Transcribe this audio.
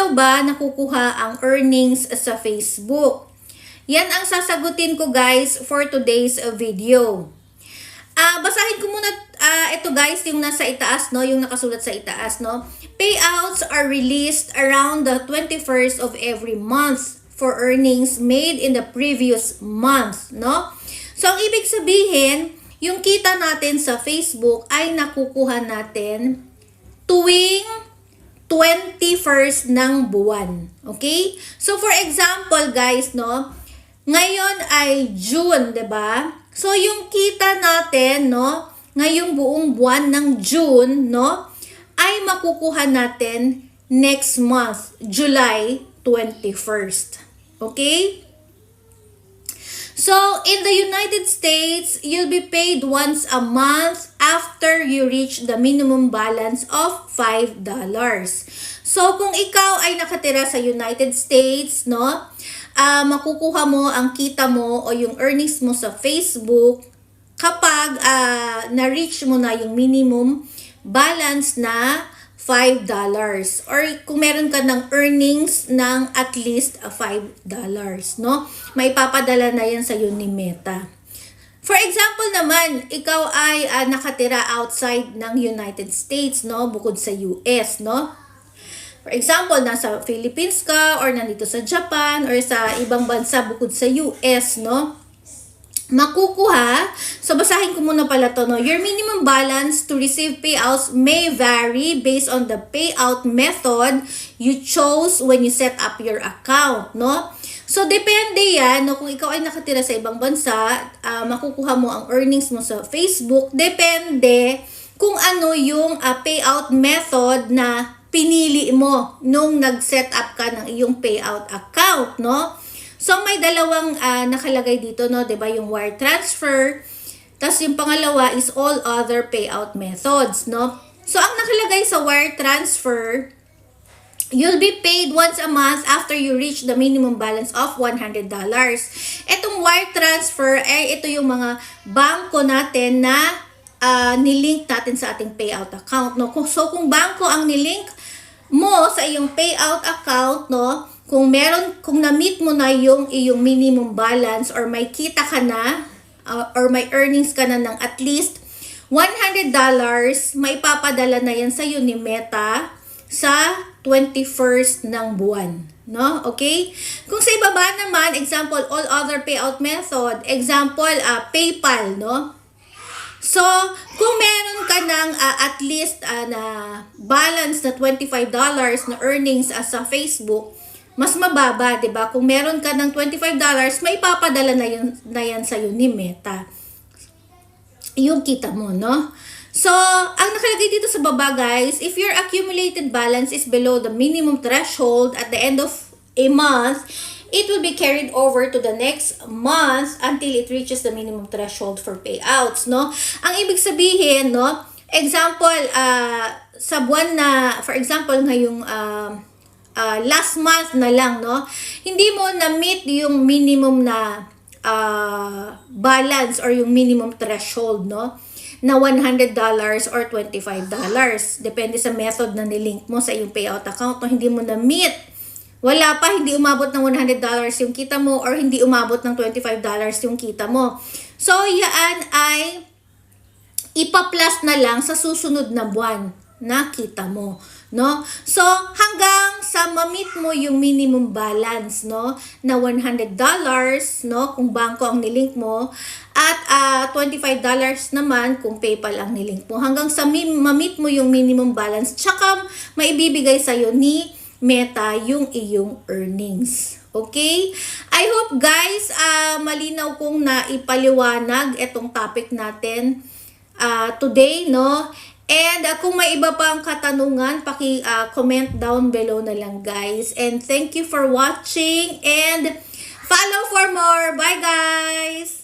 daw ba nakukuha ang earnings sa Facebook? Yan ang sasagutin ko guys for today's uh, video. Ah, basahin ko muna ah, ito guys, yung nasa itaas no, yung nakasulat sa itaas no. Payouts are released around the 21st of every month for earnings made in the previous month, no? So ang ibig sabihin, yung kita natin sa Facebook ay nakukuha natin tuwing 21st ng buwan. Okay? So for example, guys, no, ngayon ay June, 'di ba? So yung kita natin, no, ngayong buong buwan ng June, no, ay makukuha natin next month, July 21st. Okay? So, in the United States, you'll be paid once a month after you reach the minimum balance of $5. So, kung ikaw ay nakatira sa United States, no, ah makukuha mo ang kita mo o yung earnings mo sa Facebook kapag ah, na-reach mo na yung minimum balance na $5 or kung meron ka ng earnings ng at least uh, $5, no? May papadala na yan sa iyo ni Meta. For example naman, ikaw ay ah, nakatira outside ng United States, no? Bukod sa US, no? For example, nasa Philippines ka or nandito sa Japan or sa ibang bansa bukod sa US, no? Makukuha. So, basahin ko muna pala to, no? Your minimum balance to receive payouts may vary based on the payout method you chose when you set up your account, no? So, depende yan, no? Kung ikaw ay nakatira sa ibang bansa, ah, makukuha mo ang earnings mo sa Facebook. Depende kung ano yung ah, payout method na pinili mo nung nag-set up ka ng iyong payout account, no? So may dalawang ah, nakalagay dito no, 'di ba, yung wire transfer. Tapos yung pangalawa is all other payout methods, no? So ang nakalagay sa wire transfer, you'll be paid once a month after you reach the minimum balance of $100. Etong wire transfer ay ito yung mga bangko natin na ah, nilink natin sa ating payout account, no? So kung bangko ang nilink mo sa iyong payout account, no? Kung meron, kung na-meet mo na yung iyong minimum balance or may kita ka na uh, or may earnings ka na ng at least $100, may papadala na yan sa ni Meta sa 21st ng buwan. No? Okay? Kung sa ibaba naman, example, all other payout method, example, uh, PayPal, no? So, kung meron ka ng ah, at least ah, na balance na $25 na earnings ah, sa Facebook, mas mababa, 'di ba? Kung meron ka ng $25, may papadala na yun, na yan sa ni Meta. Yung kita mo, no? So, ang nakalagay dito sa baba, guys, if your accumulated balance is below the minimum threshold at the end of a month, it will be carried over to the next month until it reaches the minimum threshold for payouts, no? Ang ibig sabihin, no, example, ah, sa buwan na, for example, ngayong ah, ah, last month na lang, no, hindi mo na-meet yung minimum na ah, balance or yung minimum threshold, no, na $100 or $25. Depende sa method na nilink mo sa iyong payout account. No, hindi mo na-meet wala pa, hindi umabot ng $100 yung kita mo or hindi umabot ng $25 yung kita mo. So, yan ay ipa-plus na lang sa susunod na buwan na kita mo, no? So, hanggang sa ma-meet mo yung minimum balance, no, na $100, no, kung bangko ang nilink mo, at ah, $25 naman kung PayPal ang nilink mo. Hanggang sa ma-meet mo yung minimum balance, tsaka maibibigay sa'yo ni Meta yung iyong earnings. Okay? I hope guys, ah, malinaw kong naipaliwanag itong topic natin ah, today, no? And ah, kung may iba pang katanungan, paki-comment down below na lang guys. And thank you for watching and follow for more. Bye guys!